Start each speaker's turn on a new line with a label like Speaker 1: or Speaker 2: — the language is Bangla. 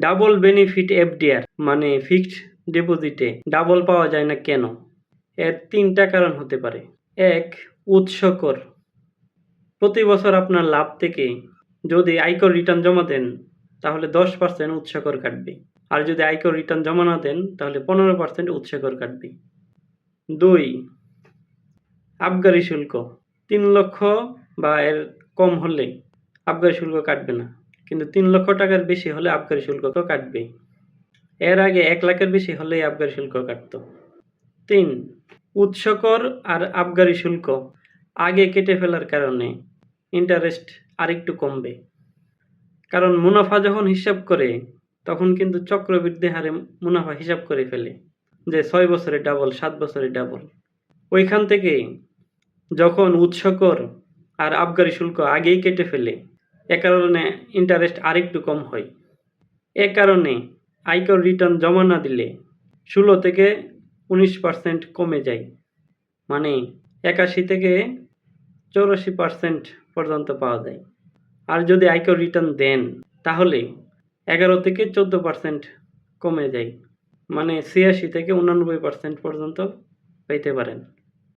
Speaker 1: ডাবল বেনিফিট এফডিআর মানে ফিক্সড ডিপোজিটে ডাবল পাওয়া যায় না কেন? এর তিনটা কারণ হতে পারে। এক উৎসকর প্রতি বছর আপনার লাভ থেকে যদি আয়কর রিটার্ন জমা দেন, তাহলে দশ পার্সেন্ট উৎসকর কাটবে। আর যদি আয়কর রিটার্ন জমা না দেন, তাহলে পনেরো পার্সেন্ট উৎসকর কাটবে। দুই আবগারি শুল্ক। তিন লক্ষ বা এর কম হলে আবগারি শুল্ক কাটবে না। কিন্তু তিন লক্ষ টাকার বেশি হলে আবগারি শুল্ক তো কাটবে এর আগে এক লাখের বেশি হলেই আবগারি শুল্ক কাটতো। তিন, উৎসকর আর আবগারি শুল্ক আগে কেটে ফেলার কারণে ইন্টারেস্ট আরেকটু কমবে। কারণ মুনাফা যখন হিসাব করে, তখন কিন্তু চক্রবৃদ্ধি হারে মুনাফা হিসাব করে ফেলে, যে ছয় বছরে ডাবল সাত বছরে ডাবল ওইখান থেকে যখন উৎসকর আর আবগারি শুল্ক আগেই কেটে ফেলে এ কারণে ইন্টারেস্ট আরেকটু কম হয়। এ কারণে আয়কর রিটার্ন জমা না দিলে ষোলো থেকে উনিশ পার্সেন্ট কমে যায়। মানে একাশি থেকে চৌরাশি পার্সেন্ট পর্যন্ত পাওয়া যায়। আর যদি আয়কর রিটার্ন দেন, তাহলে এগারো থেকে চোদ্দ পার্সেন্ট কমে যায়। মানে ছিয়াশি থেকে উনানব্বই পার্সেন্ট পর্যন্ত পেতে পারেন।